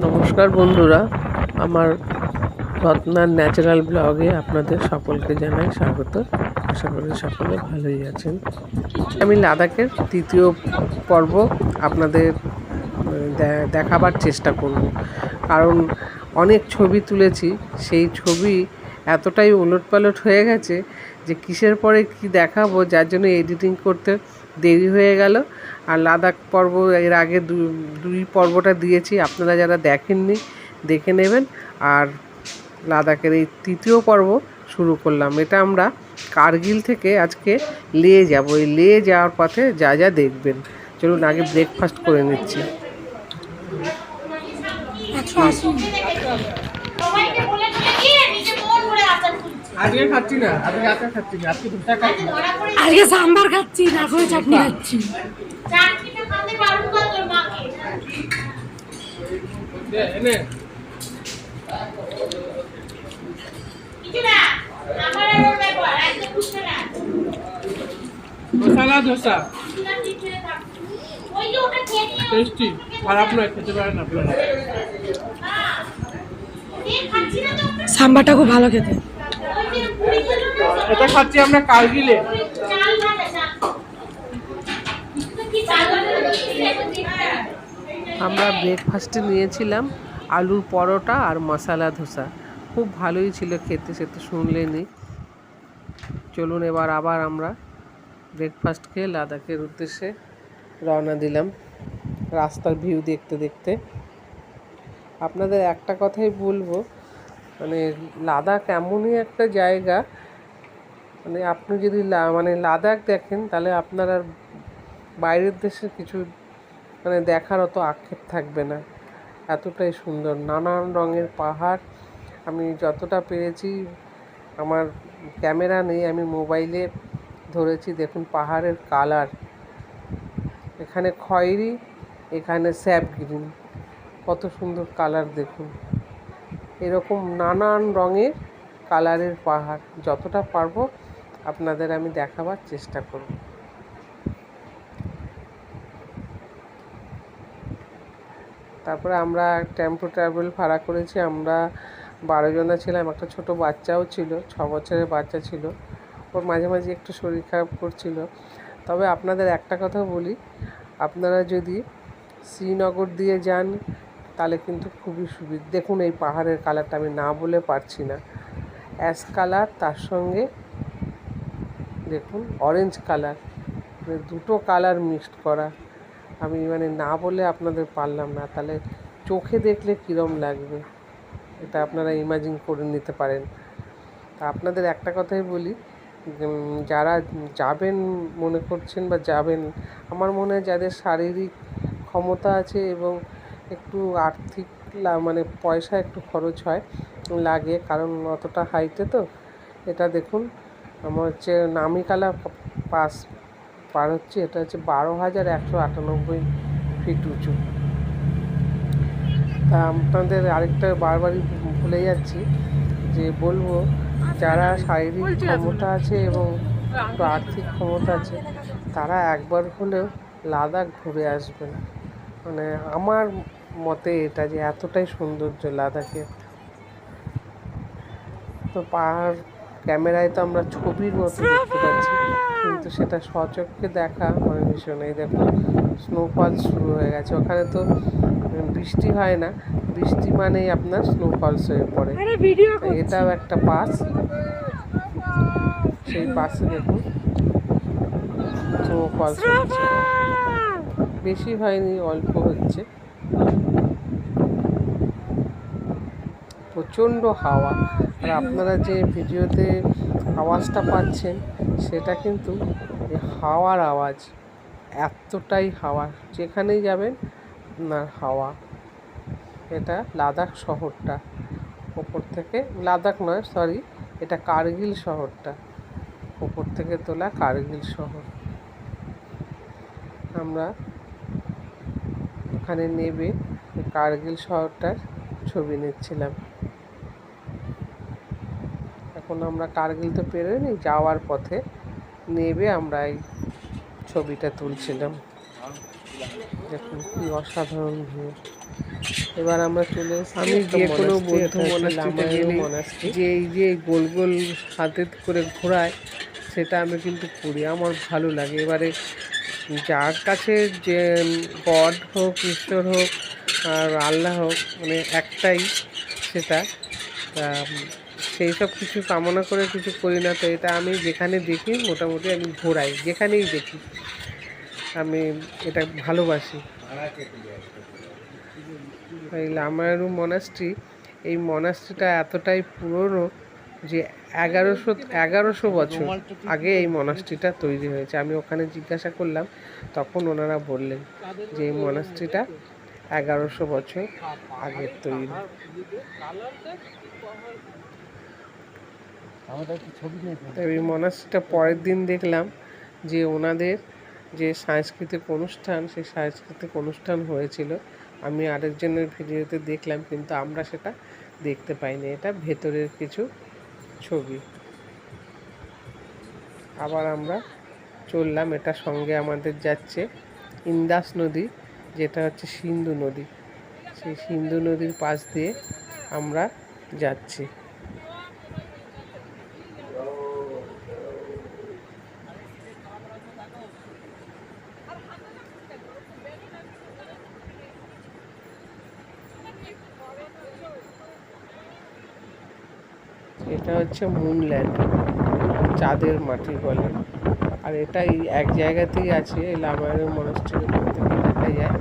নমস্কার বন্ধুরা, আমার রত্নার ন্যাচারাল ব্লগে আপনাদের সকলকে জানাই স্বাগত। আশা করি সকলে ভালোই আছেন। আমি লাদাখের তৃতীয় পর্ব আপনাদের দেখাবার চেষ্টা করব। কারণ অনেক ছবি তুলেছি, সেই ছবি এতটাই ওলটপালট হয়ে গেছে যে কিসের পরে কি দেখাবো, যার জন্য এডিটিং করতে দেরি হয়ে গেল। আর লাদাখ পর্ব এর আগে দুই পর্বটা দিয়েছি, আপনারা যারা দেখেননি, দেখে নেবেন। আর লাদাখের এই তৃতীয় পর্ব শুরু করলাম। এটা আমরা কার্গিল থেকে আজকে লে যাব। এই লে যাওয়ার পথে যা যা দেখবেন। চলুন, আগে ব্রেকফাস্ট করে নিচ্ছি সবাইকে বলে বলে দিয়ে নিজে মন করে আচার খুলছে আজকে খাচ্ছি না আজকে রাতে খাচ্ছি না আজকে দুটা আজকে সাম্বার খাচ্ছি না করে চাটনি খাচ্ছি। চাটনিটা খাতে পারব না তোর মাকে এনে। কিছু না আমার আর ওর ব্যাপার একদম বুঝতে না। মশলা ধোসা। না ওই যে ওটা খেয়ে নিয়ে টেস্টি খারাপ নয় খেতে পারেন আপনারা হ্যাঁ খাচ্ছি সাম্বারটা খুব ভালো খেতে। এটা খাচ্ছি আমরা কার্গিলে আমরা ব্রেকফাস্টে নিয়েছিলাম, আলুর পরোটা আর মশলা ধোসা। খুব ভালোই ছিল খেতে, সে তো শুনলেনি চলুন এবার আবার আমরা ব্রেকফাস্ট খেয়ে লাদাখের উদ্দেশ্যে রওনা দিলাম, রাস্তার ভিউ দেখতে দেখতে। আপনাদের একটা কথাই বলব মানে লাদাখ এমনই একটা জায়গা মানে আপনি যদি মানে লাদাখ দেখেন, তাহলে আপনার আর বাইরের দেশের কিছু মানে দেখার অত আক্ষেপ থাকবে না। এতটাই সুন্দর, নানান রঙের পাহাড়। আমি যতটা পেরেছি, আমার ক্যামেরা নেই, আমি মোবাইলে ধরেছি, দেখুন পাহাড়ের কালার। এখানে খয়েরি, এখানে স্যাপ গ্রিন। কত সুন্দর কালার দেখুন। এরকম নানান রঙের কালারের পাহাড়, যতটা পারব আপনাদের আমি দেখাবার চেষ্টা করব। তারপরে আমরা টেম্পো ট্রাভেল ভাড়া করেছি, আমরা বারো জনা ছিলাম, একটা ছোট বাচ্চাও ছিল, ছ বছরের বাচ্চা ছিল। ওর মাঝে মাঝে একটু শরীর খারাপ করছিল। তবে আপনাদের একটা কথা বলি, আপনারা যদি শ্রীনগর দিয়ে যান, তাহলে কিন্তু খুবই সুবিধা দেখুন এই পাহাড়ের কালারটা আমি না বলে পারছি না। অ্যাশ কালার তার সঙ্গে দেখুন অরেঞ্জ কালার মানে দুটো কালার মিক্সড করা। আমি মানে না বলে আপনাদের পারলাম না, তাহলে চোখে দেখলে কীরম লাগবে? এটা আপনারা ইমাজিন করে নিতে পারেন। তা আপনাদের একটা কথাই বলি যারা যাবেন মনে করছেন বা যাবেন, আমার মনে হয় যাদের শারীরিক ক্ষমতা আছে এবং একটু আর্থিক মানে পয়সা একটু খরচ হয়, লাগে, কারণ অতটা হাইটে তো, এটা দেখুন আমার হচ্ছে নামিকালা পাস পার হচ্ছে, এটা হচ্ছে বারো হাজার একশো আটানব্বই ফিট উঁচু। তা আপনাদের আরেকটা বারবারই ভুলে যাচ্ছি যে বলব, যারা শারীরিক ক্ষমতা আছে এবং একটু আর্থিক ক্ষমতা আছে, তারা একবার হলেও লাদাখ ঘুরে আসবেন। মানে আমার মতে এটা যে এতটাই সৌন্দর্য লাদাখে তো পাহাড় ক্যামেরায় তো আমরা ছবির মতো দেখতে পাচ্ছি। কিন্তু সেটা সচক্ষে দেখা মানে ভীষণ এই দেখুন স্নোফল শুরু হয়ে গেছে। ওখানে তো বৃষ্টি হয় না। বৃষ্টি মানেই আপনার স্নোফলস হয়ে পড়ে। এটাও একটা পাস। সেই পাশে দেখুন। স্নোফলস বেশি হয়নি অল্প হচ্ছে। প্রচণ্ড হাওয়া। আর আপনারা যে ভিডিওতে আওয়াজটা পাচ্ছেন, সেটা কিন্তু হাওয়ার আওয়াজ। এতটাই হাওয়া। যেখানেই যাবেন, আপনার হাওয়া। এটা লাদাখ শহরটা। ওপর থেকে, লাদাখ নয়, সরি, এটা কার্গিল শহরটা। ওপর থেকে তোলা কার্গিল শহর। আমরা ওখানে নেবে কার্গিল শহরটার ছবি নিচ্ছিলাম। এখন আমরা কার্গিল তো পেরোয়নি যাওয়ার পথে নেবে আমরা এই ছবিটা তুলছিলাম। দেখুন কি অসাধারণ ভিউ। এবার আমরা চলে আমি যে কোনো বৌদ্ধ মনাস্ট্রিতে গেলে যে এই যে গোল গোল হাতে করে ঘোরায় সেটা আমি কিন্তু করি আমার ভালো লাগে। এবারে যার কাছে যে গড হোক ঈশ্বর হোক আর আল্লাহ হোক মানে একটাই সেটা সেই সব কিছু কামনা করে কিছু করি না, তো এটা আমি যেখানে দেখি মোটামুটি আমি ঘোরাই, যেখানেই দেখি। আমি এটা ভালোবাসি। এই লামায়রু মনাস্ট্রি এই মনাস্ট্রিটা এতটাই পুরনো যে এগারোশো এগারোশো বছর আগে এই মনাস্ট্রিটা তৈরি হয়েছে। আমি ওখানে জিজ্ঞাসা করলাম, তখন ওনারা বললেন যে এই মনাস্ট্রিটা এগারোশো বছর আগের তৈরি। এই মনাস্ট্রিটা পরের দিন দেখলাম যে ওনাদের যে সাংস্কৃতিক অনুষ্ঠান, সেই সাংস্কৃতিক অনুষ্ঠান হয়েছিল। আমি আরেকজনের ভিডিওতে দেখলাম, কিন্তু আমরা সেটা দেখতে পাইনি। এটা ভেতরের কিছু ছবি। আবার আমরা চললাম, এটা সঙ্গে আমাদের যাচ্ছে ইন্দাস নদী, যেটা হচ্ছে সিন্ধু নদী। সেই সিন্ধু নদীর পাশ দিয়ে আমরা যাচ্ছি এটা হচ্ছে মুনল্যান্ড চাঁদের মাটি বলে। আর এটা এক জায়গাতেই আছে এই লামায়ণ মনস্ট্রির থেকে দেখা যায়।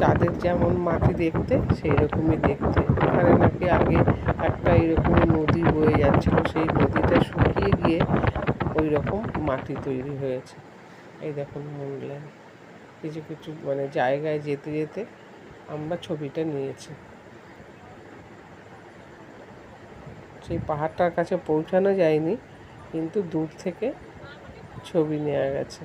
চাঁদের যেমন মাটি দেখতে সেই রকমই দেখতে। এখানে নাকি আগে একটা এরকম নদী বয়ে যাচ্ছিল, সেই নদীটা শুকিয়ে গিয়ে ওই রকম মাটি তৈরি হয়েছে। এই দেখুন মুনল্যান্ড কিছু কিছু মানে জায়গায় যেতে যেতে আমরা ছবিটা নিয়েছি। সেই পাহাড়টার কাছে পৌঁছানো যায়নি, কিন্তু দূর থেকে ছবি নেওয়া গেছে।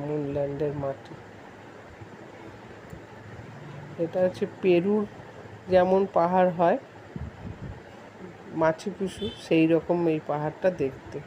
মুনল্যান্ডের মাটি। এটা হচ্ছে পেরুর যেমন পাহাড় হয় মাছি পিছু সেই রকম এই পাহাড়টা দেখতে।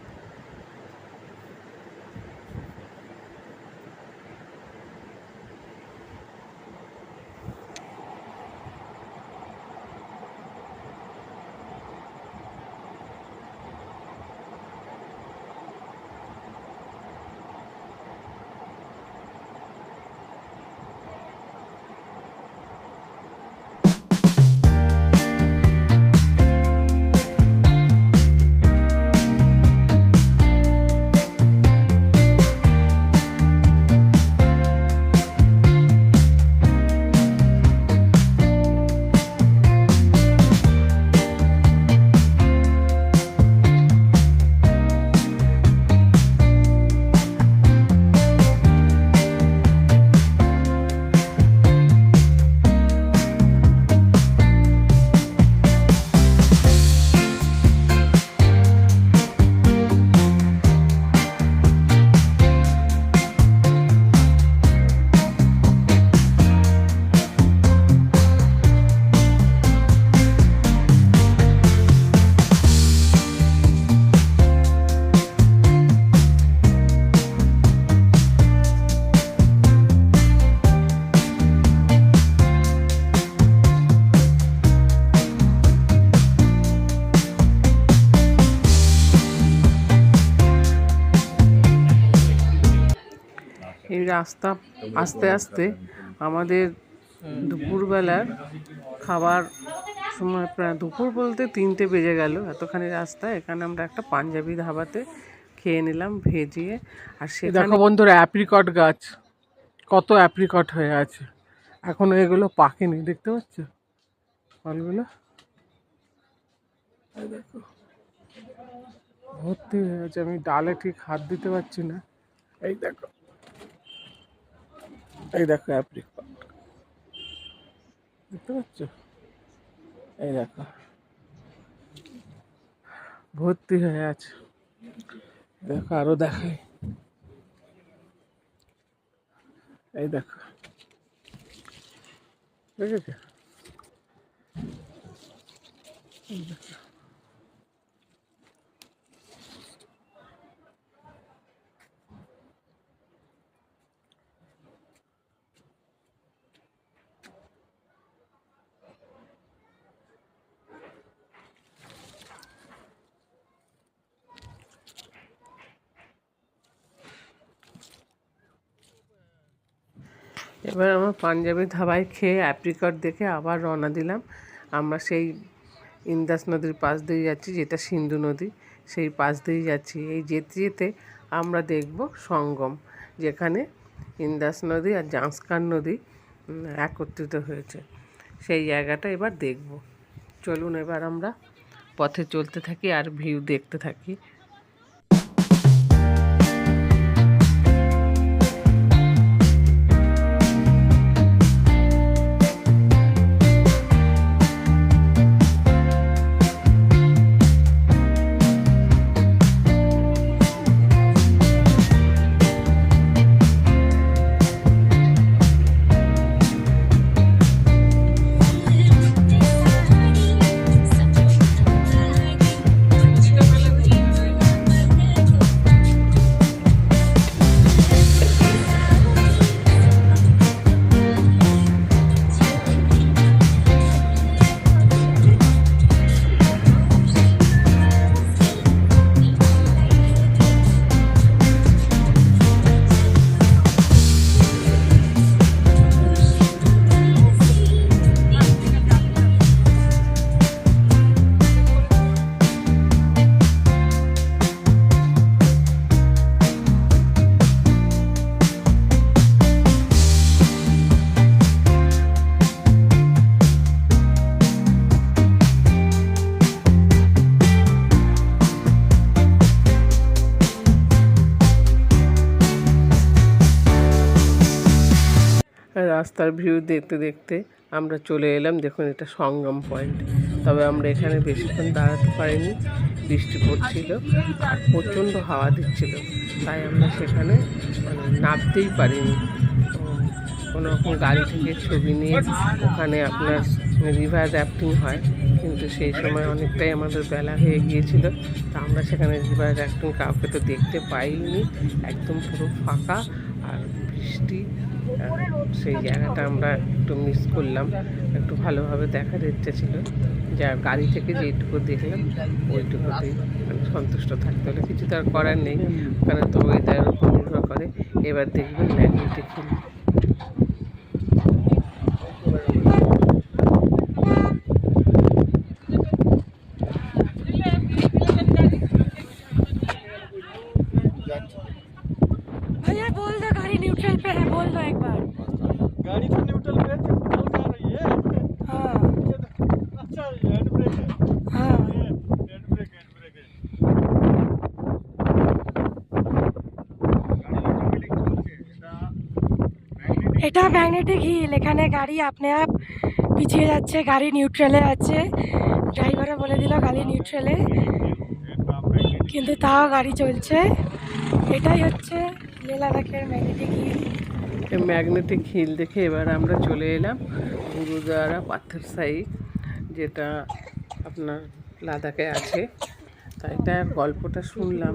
রাস্তা আস্তে আস্তে আমাদের দুপুরবেলার খাবার সময় প্রায় দুপুর বলতে তিনটে বেজে গেল। এতখানি রাস্তা এখানে আমরা একটা পাঞ্জাবি ধাবাতে খেয়ে নিলাম ভেজিয়ে। আর সে দেখো বন্ধুরা অ্যাপ্রিকট গাছ। কত অ্যাপ্রিকট হয়ে আছে। এখনও এগুলো পাকেনি দেখতে পাচ্ছ? ফলগুলো? দেখো। ভর্তি হয়ে আছে আমি ডালে ঠিক হাত দিতে পারছি না। এই দেখো। এই দেখো অ্যাপ্রিকট দেখতে পাচ্ছ? এই দেখো। ভর্তি হয়ে আছে। দেখো, আরও দেখাই। এই দেখো। দেখেছ এবার আমরা পাঞ্জাবি ধাবায় খেয়ে অ্যাপ্রিকট দেখে আবার রওনা দিলাম। আমরা সেই ইন্দাস নদীর পাশ দিয়ে যাচ্ছি, যেটা সিন্ধু নদী। সেই পাশ দিয়ে যাচ্ছি। এই যেতে যেতে আমরা দেখব সঙ্গম, যেখানে ইন্দাস নদী আর জাঁসকান নদী একত্রিত হয়েছে। সেই জায়গাটা এবার দেখব। চলুন এবার আমরা পথে চলতে থাকি আর ভিউ দেখতে থাকি। রাস্তার ভিউ দেখতে দেখতে আমরা চলে এলাম। দেখুন এটা সঙ্গম পয়েন্ট তবে আমরা এখানে বেশিক্ষণ দাঁড়াতে পারিনি। বৃষ্টি পড়ছিল। আর প্রচণ্ড হাওয়া দিচ্ছিল। তাই আমরা সেখানে মানে নামতেই পারিনি। কোনো রকম গাড়ি থেকে ছবি নিয়ে ওখানে আপনার রিভার র্যাফটিং হয়। কিন্তু সেই সময় অনেকটাই আমাদের বেলা হয়ে গিয়েছিল। তা আমরা সেখানে রিভার র্যাফটিং কাউকে তো দেখতে পাইনি। একদম পুরো ফাঁকা আর বৃষ্টি সেই জায়গাটা আমরা একটু মিস করলাম। একটু ভালোভাবে দেখার ইচ্ছে ছিল। যা গাড়ি থেকে যেটুকু দেখলাম, ওইটুকুতেই মানে সন্তুষ্ট থাকতে হলে। কিছু তো আর করার নেই। ওখানে তো ওয়েদারের উপর নির্ভর করে। এবার দেখবেন ম্যাগনেটিক হিল এটা ম্যাগনেটিক হিল এখানে গাড়ি আপনি আপ পিছিয়ে যাচ্ছে, গাড়ি নিউট্রালে আছে। ড্রাইভারও বলে দিল গাড়ি নিউট্রালে কিন্তু তাও গাড়ি চলছে। এটাই হচ্ছে লে লাদাখের ম্যাগনেটিক হিল ম্যাগনেটিক হিল দেখে এবার আমরা চলে এলাম গুরুদ্বারা পাথর সাই যেটা আপনার লাদাখে আছে। তাই এটা গল্পটা শুনলাম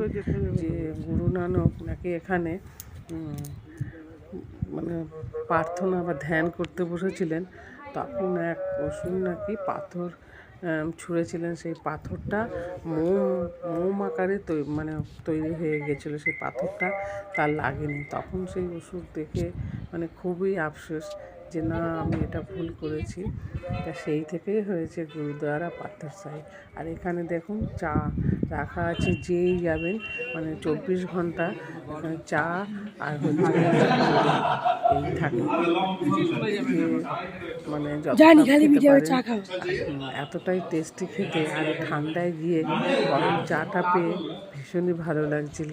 যে গুরু নানক নাকি এখানে মানে প্রার্থনা বা ধ্যান করতে বসেছিলেন, তখন এক অসুর নাকি পাথর ছুঁড়েছিলেন। সেই পাথরটা মোম মোম আকারে মানে তৈরি হয়ে গেছিল। সেই পাথরটা তার লাগেনি। তখন সেই অসুর দেখে মানে খুবই আফসোস যে না আমি এটা ভুল করেছি। তা সেই থেকেই হয়েছে গুরুদ্বারা পাথর সাহি আর এখানে দেখুন চা রাখা আছে যেই যাবেন মানে চব্বিশ ঘণ্টা এখানে চা আর হচ্ছে এই থাকে। মানে এতটাই টেস্টি খেতে আর ঠান্ডায় গিয়ে গরম চাটা পেয়ে ভীষণই ভালো লাগছিল।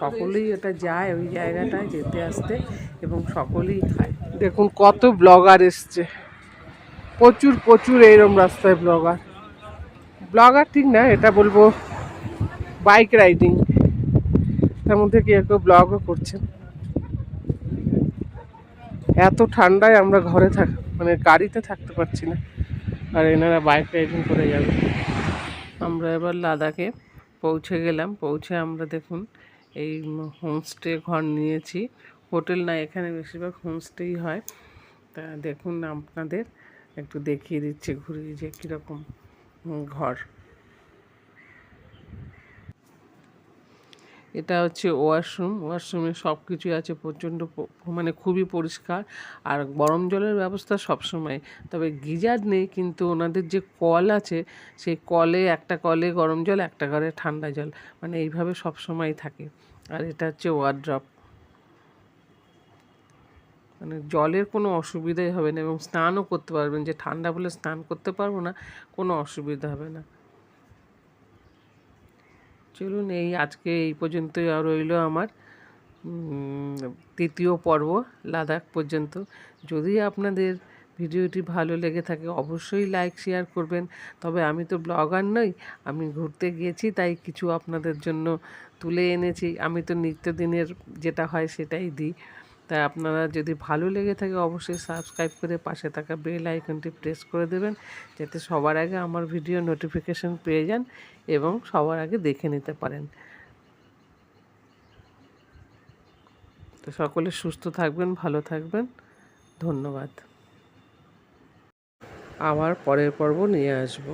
সকলেই এটা যায় ওই জায়গাটায় যেতে আসতে এবং সকলেই খায়। দেখুন কত ব্লগার এসছে। প্রচুর প্রচুর এইরকম রাস্তায় ব্লগার। ব্লগার ঠিক না, এটা বলব বাইক রাইডিং। তার মধ্যে কেউ কেউ ব্লগও করছেন। এত ঠান্ডায় আমরা ঘরে থাক মানে গাড়িতে থাকতে পারছি না। আর এনারা বাইক রাইডিং করে যাবে। আমরা এবার লাদাখে পৌঁছে গেলাম। পৌঁছে আমরা দেখুন, এই হোমস্টে ঘর নিয়েছি। হোটেল না, এখানে বেশিরভাগ হোমস্টেই হয়। তা দেখুন আপনাদের, একটু দেখিয়ে দিচ্ছে, ঘুরিয়ে যে কীরকম ঘর। এটা হচ্ছে ওয়াশরুম, ওয়াশরুমে সব কিছুই আছে প্রচণ্ড মানে খুবই পরিষ্কার। আর গরম জলের ব্যবস্থা সবসময়। তবে গিজার নেই, কিন্তু ওনাদের যে কল আছে, সেই কলে একটা কলে গরম জল, একটা ঘরে ঠান্ডা জল মানে এইভাবে সবসময় থাকে। আর এটা হচ্ছে ওয়ার্ড্রপ। মানে জলের কোনো অসুবিধাই হবে না এবং স্নানও করতে পারবেন। যে ঠান্ডা বলে স্নান করতে পারব না, কোনো অসুবিধা হবে না। চলুন, এই আজকে এই পর্যন্তই রইল আমার। তৃতীয় পর্ব, লাদাখ পর্যন্ত। যদি আপনাদের ভিডিওটি ভালো লেগে থাকে, অবশ্যই লাইক, শেয়ার করবেন। তবে আমি তো ব্লগার নই, আমি ঘুরতে গিয়েছি, তাই কিছু আপনাদের জন্য তুলে এনেছি। আমি তো নিত্যদিনের যেটা হয় সেটাই দিই। তাই আপনারা যদি ভালো লেগে থাকে অবশ্যই সাবস্ক্রাইব করে পাশে থাকা বেল আইকনটি প্রেস করে দেবেন, যাতে সবার আগে আমার ভিডিও নোটিফিকেশন পেয়ে যান এবং সবার আগে দেখে নিতে পারেন। তো সকলে সুস্থ থাকবেন, ভালো থাকবেন। ধন্যবাদ। আবার পরের পর্ব নিয়ে আসব।